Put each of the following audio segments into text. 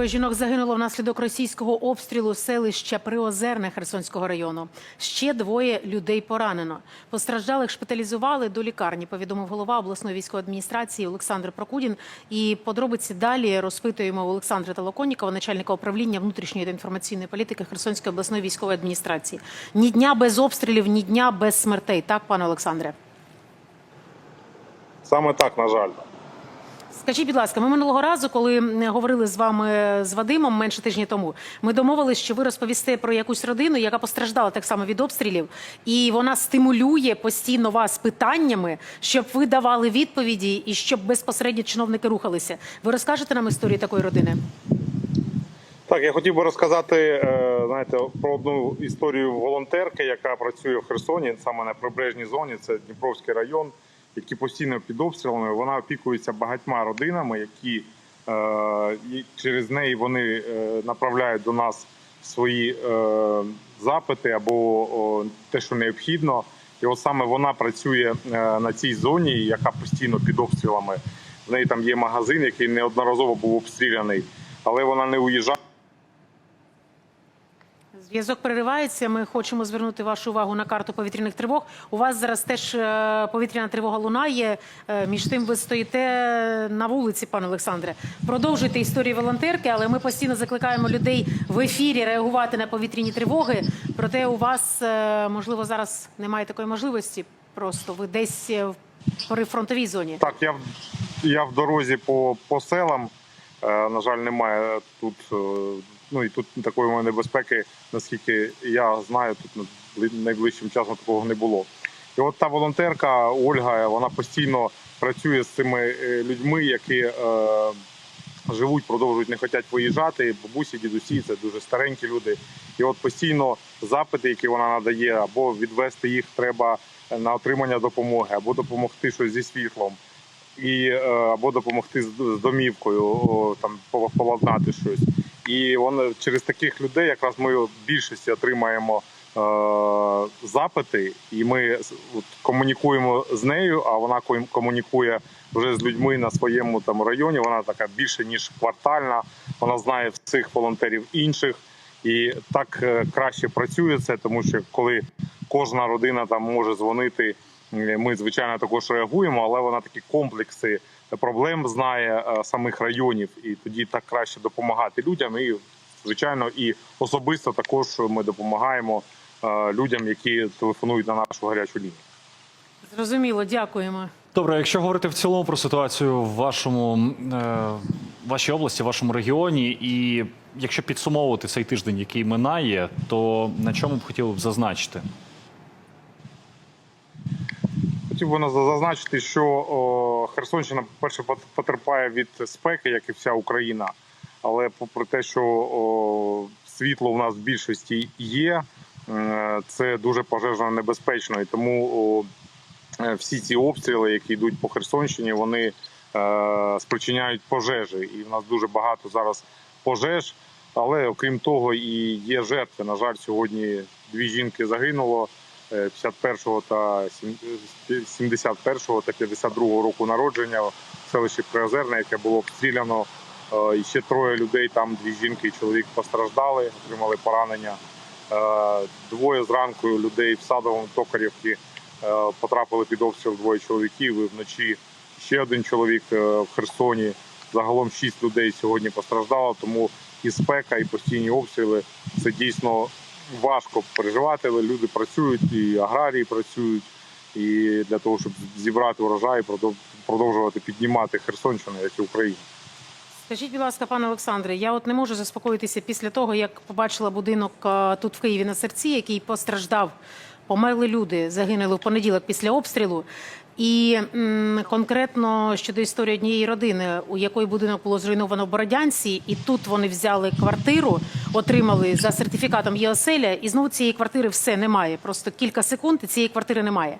Двоє жінок загинуло внаслідок російського обстрілу селища Приозерне Херсонського району. Ще двоє людей поранено. Постраждалих шпиталізували до лікарні. Повідомив голова обласної військової адміністрації Олександр Прокудін. І подробиці далі розпитуємо Олександра Толоконікова, начальника управління внутрішньої та інформаційної політики Херсонської обласної військової адміністрації. Ні дня без обстрілів, ні дня без смертей. Так, пане Олександре. Саме так, на жаль. Скажіть, будь ласка, ми минулого разу, коли говорили з вами з Вадимом менше тижні тому, ми домовились, що ви розповісте про якусь родину, яка постраждала так само від обстрілів, і вона стимулює постійно вас питаннями, щоб ви давали відповіді і щоб безпосередньо чиновники рухалися. Ви розкажете нам історію такої родини? Так, я хотів би розказати е, знаєте, про одну історію волонтерки, яка працює в Херсоні, саме на прибережній зоні. Це Дніпровський район, який постійно під обстрілами. Вона опікується багатьма родинами, які е, і через неї вони е, направляють до нас свої е, запити або те, що необхідно. І от саме вона працює на цій зоні, яка постійно під обстрілами. В неї там є магазин, який неодноразово був обстріляний, але вона не уїжджає. Зв'язок переривається. Ми хочемо звернути вашу увагу на карту повітряних тривог. У вас зараз теж е, повітряна тривога лунає. Е, Між тим ви стоїте на вулиці, пане Олександре. Продовжуйте історію волонтерки, але ми постійно закликаємо людей в ефірі реагувати на повітряні тривоги. Проте у вас е, можливо зараз немає такої можливості. Просто ви десь в прифронтовій зоні. Так, я, в- я в дорозі по, по селам. Е, на жаль, немає тут. е, Ну і тут такої небезпеки, наскільки я знаю, тут на- найближчим часом такого не було. І от та волонтерка Ольга, вона постійно працює з цими е, людьми, які е, живуть, продовжують не хочуть виїжджати. Бабусі, дідусі, це дуже старенькі люди. І от постійно запити, які вона надає, або відвести їх треба на отримання допомоги, або допомогти щось зі світлом, і е, або допомогти з, домівкою, там поладнати щось. І вони через таких людей, якраз ми в більшості отримаємо е, запити, і ми от, комунікуємо з нею, а вона ком- комунікує вже з людьми на своєму там районі. Вона така більше ніж квартальна. Вона знає всіх волонтерів інших. І так е, краще працює це, тому що коли кожна родина там може дзвонити, е, ми звичайно також реагуємо, але вона такі комплекси проблем знає е, самих районів, і тоді так краще допомагати людям. І звичайно, і особисто також ми допомагаємо е, людям, які телефонують на нашу гарячу лінію. Зрозуміло, дякуємо. Добре, якщо говорити в цілому про ситуацію в вашому е, вашій області, в вашому регіоні, і якщо підсумовувати цей тиждень, який минає, то на чому б хотіли б зазначити? Хотів би зазначити, що Херсонщина, по-перше, потерпає від спеки, як і вся Україна. Але попри те, що світло в нас в більшості є, е, це дуже пожежно небезпечно. І тому е, всі ці обстріли, які йдуть по Херсонщині, вони е, спричиняють пожежі. І в нас дуже багато зараз пожеж. Але окрім того, і є жертви. На жаль, сьогодні дві жінки загинуло. Е, 51-го та сім- е, 71-го та 52-го року народження в селищі Приозерне, яке було обстріляно. Е, І ще троє людей, там дві жінки і чоловік постраждали, отримали поранення. Е, Двоє зранку людей в садовому Токарівці е, потрапили під обстріл двоє чоловіків. І вночі ще один чоловік е, в Херсоні. Загалом шість людей сьогодні постраждало, тому і спека, і постійні обстріли це дійсно важко переживати, але люди працюють, і аграрії працюють, і для того, щоб зібрати урожай, продов- продовжувати піднімати Херсонщину, як і Україну. Скажіть, будь ласка, пане Олександре, я от не можу заспокоїтися після того, як побачила будинок е, тут в Києві на серці, який постраждав. Померли люди, загинули в понеділок після обстрілу. І м, конкретно щодо історії однієї родини, у якої будинок було зруйновано в Бородянці, і тут вони взяли квартиру, отримали за сертифікатом є і знову цієї квартири все немає. Просто кілька секунд і цієї квартири немає.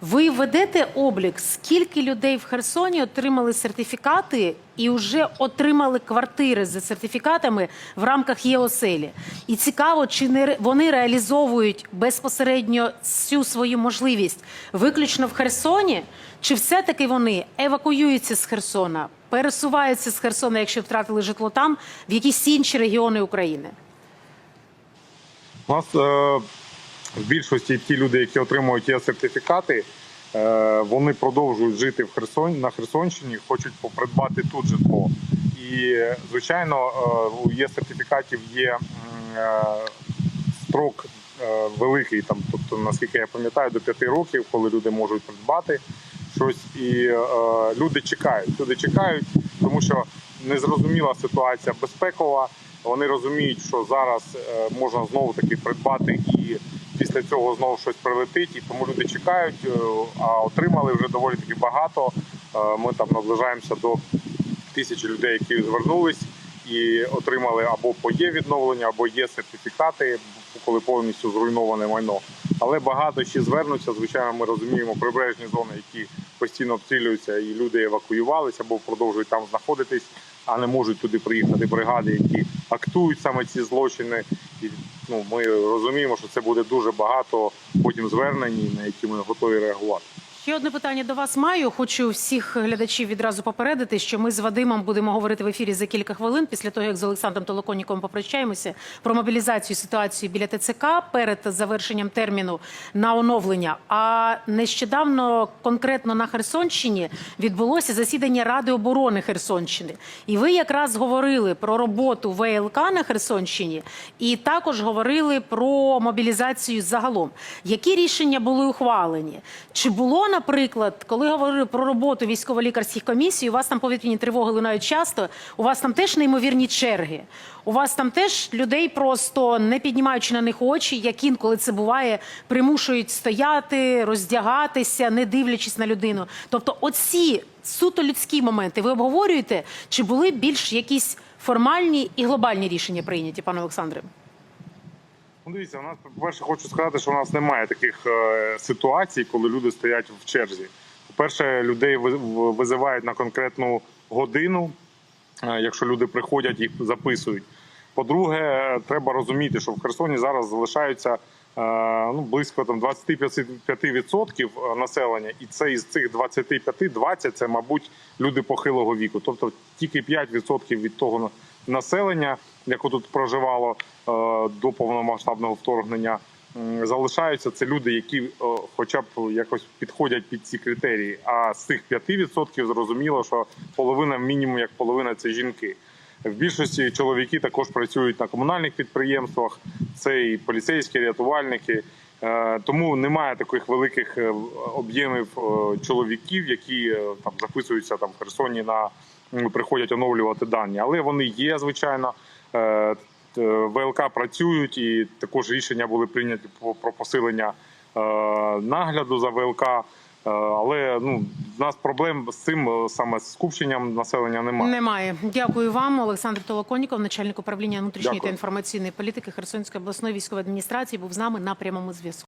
Ви ведете облік, скільки людей в Херсоні отримали сертифікати і вже отримали квартири за сертифікатами в рамках є оселі. І цікаво, чи не вони реалізовують безпосередньо цю свою можливість виключно в Херсоні, чи все-таки вони евакуюються з Херсона, пересуваються з Херсона, якщо втратили житло там, в якісь інші регіони України? У нас е, в більшості ті люди, які отримують є сертифікати, вони продовжують жити в Херсон на Херсонщині, хочуть придбати тут житло. І звичайно, е, у є сертифікатів є е, строк е, великий, там, тобто, наскільки я пам'ятаю, до п'яти років, коли люди можуть придбати щось, і е, люди чекають. Люди чекають, тому що незрозуміла ситуація безпекова. Вони розуміють, що зараз е, можна знову таки придбати і після цього знову щось прилетить, і тому люди чекають, е, а отримали вже доволі таки багато. Е, Ми там наближаємося до тисячі людей, які звернулись і отримали або по є відновлення, або є сертифікати, коли повністю зруйноване майно. Але багато ще звернуться. Звичайно, ми розуміємо прибережні зони, які постійно обстрілюються, і люди евакуювалися або продовжують там знаходитись, а не можуть туди приїхати бригади, які актують саме ці злочини. І ну, ми розуміємо, що це буде дуже багато потім звернень, на які ми готові реагувати. Ще одне питання до вас маю. Хочу всіх глядачів відразу попередити, що ми з Вадимом будемо говорити в ефірі за кілька хвилин після того, як з Олександром Толоконіком попрощаємося про мобілізацію ситуацію біля ТЦК перед завершенням терміну на оновлення. А нещодавно конкретно на Херсонщині відбулося засідання Ради оборони Херсонщини. І ви якраз говорили про роботу ВЛК на Херсонщині, і також говорили про мобілізацію загалом. Які рішення були ухвалені? Чи було, наприклад, коли говорили про роботу військово-лікарських комісій, у вас там повітряні тривоги лунають часто, у вас там теж неймовірні черги. У вас там теж людей просто не піднімаючи на них очі, як інколи це буває, примушують стояти, роздягатися, не дивлячись на людину. Тобто, оці суто людські моменти ви обговорюєте, чи були більш якісь формальні і глобальні рішення прийняті, пане Олександре? Ну, дивіться, у нас по-перше, хочу сказати, що у нас немає таких е, ситуацій, коли люди стоять в черзі. По-перше, людей ви- визивають на конкретну годину. Е, Якщо люди приходять, їх записують. По-друге, е, треба розуміти, що в Херсоні зараз залишаються е, ну, близько там 25% населення, і це із цих 25 20 це, мабуть, люди похилого віку. Тобто тільки 5% від того населення, яке тут проживало е, до повномасштабного вторгнення, залишаються. Це люди, які е, хоча б якось підходять під ці критерії. А з цих 5% зрозуміло, що половина мінімум як половина це жінки. В більшості чоловіки також працюють на комунальних підприємствах. Це і поліцейські рятувальники. Е, Тому немає таких великих об'ємів чоловіків, які там записуються там в Херсоні на приходять оновлювати дані. Але вони є, звичайно. Е, ВЛК працюють, і також рішення були прийняті по- про посилення е, нагляду за ВЛК. Е, Але ну в нас проблем з цим е, саме з скупченням населення немає. Немає. Дякую вам, Олександр Толоконіков, начальник управління внутрішньої Дякую. та інформаційної політики Херсонської обласної військової адміністрації, був з нами на прямому зв'язку.